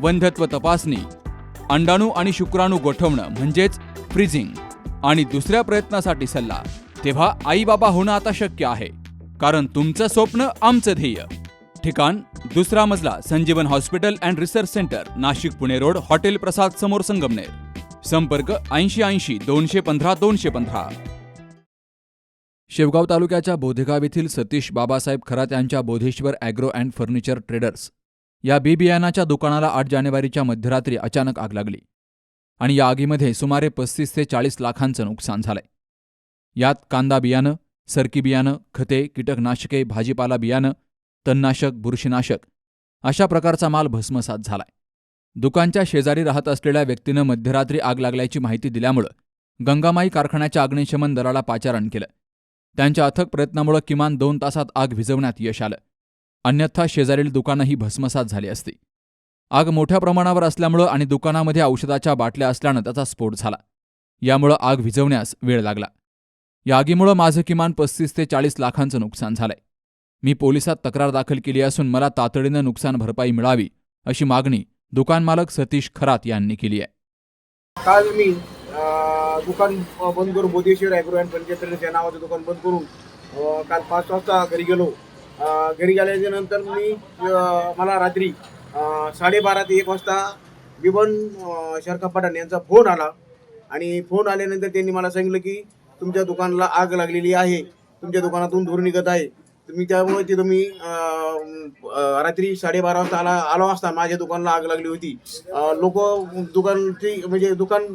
वंध्यत्व तपासणी अंडाणू आणि शुक्राणू गोठवणं म्हणजेच फ्रीजिंग आणि दुसऱ्या प्रयत्नासाठी सल्ला. तेव्हा आई बाबा होणं आता शक्य आहे कारण तुमचं स्वप्न आमचं ध्येय. ठिकाण दुसरा मजला Sanjeevan hospital and research centre Nashik Pune road hotel Prasad समोर संगमनेर. संपर्क ऐंशी ऐंशी दोनशे पंधरा दोनशे पंधरा. शेवगाव तालुक्याच्या बोधेगाव येथील सतीश बाबासाहेब खरात यांच्या Bodheshwar agro and furniture traders या बी बियाणाच्या दुकानाला आठ जानेवारीच्या मध्यरात्री अचानक आग लागली आणि या आगीमध्ये सुमारे पस्तीस ते चाळीस लाखांचं नुकसान झालंय. यात कांदा बियाणं सरकी बियाणं खते कीटकनाशके भाजीपाला बियाणं तणनाशक बुरशीनाशक अशा प्रकारचा माल भस्मसात झालाय. दुकानच्या शेजारी राहत असलेल्या व्यक्तीनं मध्यरात्री आग लागल्याची माहिती दिल्यामुळं गंगामाई कारखान्याच्या अग्निशमन दलाला पाचारण केलं. त्यांच्या अथक प्रयत्नामुळे किमान दोन तासात आग विझवण्यात यश आलं. अन्यथा शेजारील दुकानंही भस्मसात झाली असती. आग मोठ्या प्रमाणावर असल्यामुळं आणि दुकानामध्ये औषधाच्या बाटल्या असल्यानं त्याचा स्फोट झाला. यामुळं आग विझवण्यास वेळ लागला. या आगीमुळं माझं किमान पस्तीस ते चाळीस लाखांचं नुकसान झालंय. मी पोलिसात तक्रार दाखल केली असून मला तातडीनं नुकसान भरपाई मिळावी अशी मागणी दुकान मालक सतीश खरात यांनी केली आहे. काल मी दुकान बंद करून बोधेश्वर अँड पंचायत नावाचं दुकान बंद करून काल पाच वाजता घरी गेलो. घरी गेल्याच्यानंतर मी मला रात्री साडेबारा ते एक वाजता बिबन अं, पठाण यांचा फोन आला. आणि फोन आल्यानंतर त्यांनी मला सांगितलं की तुमच्या दुकानाला आग लागलेली आहे. तुमच्या दुकानातून धूर निघत आहे. तुम्ही त्यामुळे तिथं मी रात्री साडेबारा वाजता आला आलो असता. माझ्या दुकानाला आग लागली होती. लोक दुकानची म्हणजे दुकान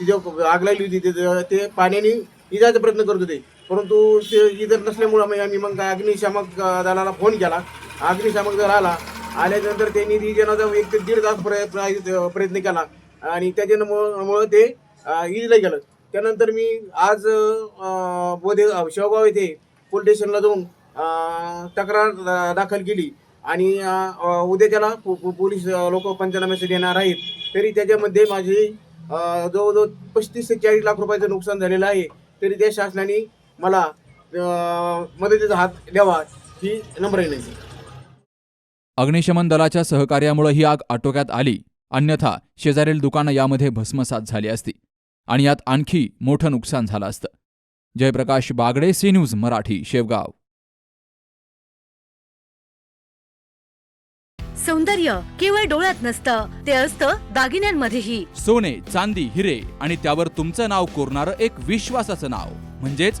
तिच्या आग लागली होती. ते- ते पाण्याने इजायचा प्रयत्न करत होते. परंतु ते इतर नसल्यामुळं मग आम्ही मग अग्निशामक दलाला फोन केला. अग्निशामक दल आला. आल्यानंतर त्यांनी रिजनाचा एक ते दीड तास प्रय- प्रयत्न केला. आणि त्याच्यामुळं ते अं, इजला गेलं. त्यानंतर मी आज बोधे शेवगाव येथे पोलीस स्टेशनला जाऊन तक्रार दाखल केली. आणि उद्या त्याला पोलीस लोक पंचनाम्यासाठी येणार आहेत. तरी त्याच्यामध्ये माझे जवळजवळ पस्तीस ते चाळीस लाख रुपयाचं नुकसान झालेलं आहे. तरी त्या शासनाने मला मदतीचा हात द्यावा ही नम्र विनंती अग्निशमन दलाच्या सहकार्यामुळे ही आग आटोक्यात आली. अन्यथा शेजारील दुकानं यामध्ये भस्मसात झाली असती आणि यात आणखी मोठं नुकसान झालं असतं. Jayprakash Bagde C news Marathi Shevgaon. सौंदर्य केवळ डोळ्यात नसतं ते असतं दागिन्यांमध्येही. सोने चांदी हिरे आणि त्यावर तुमचं नाव कोरणारं एक विश्वासाचं नाव. म्हणजेच